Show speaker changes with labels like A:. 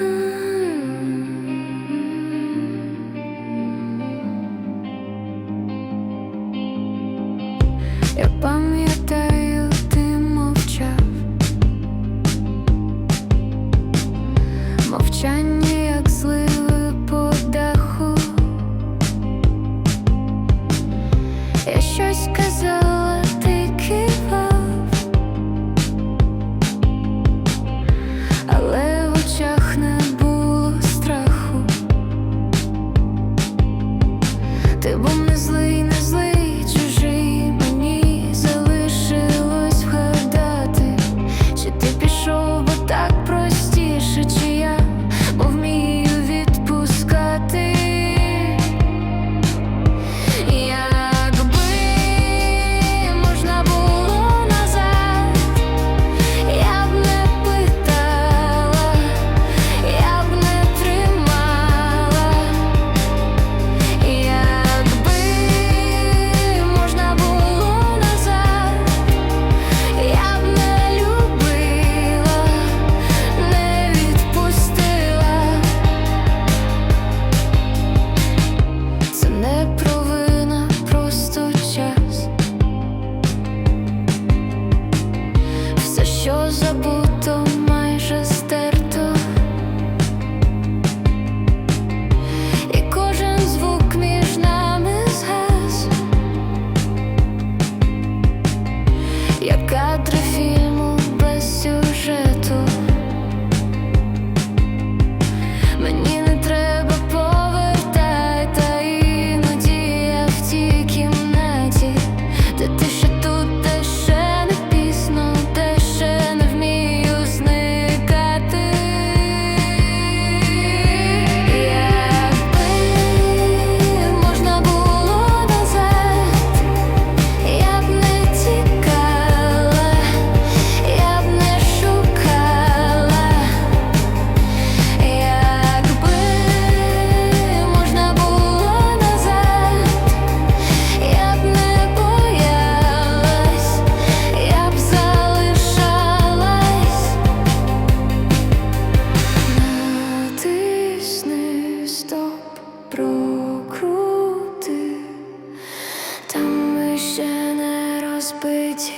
A: Я пам'ятаю, ти мовчав, мовчання, як зливи по я щось казала. So good. быть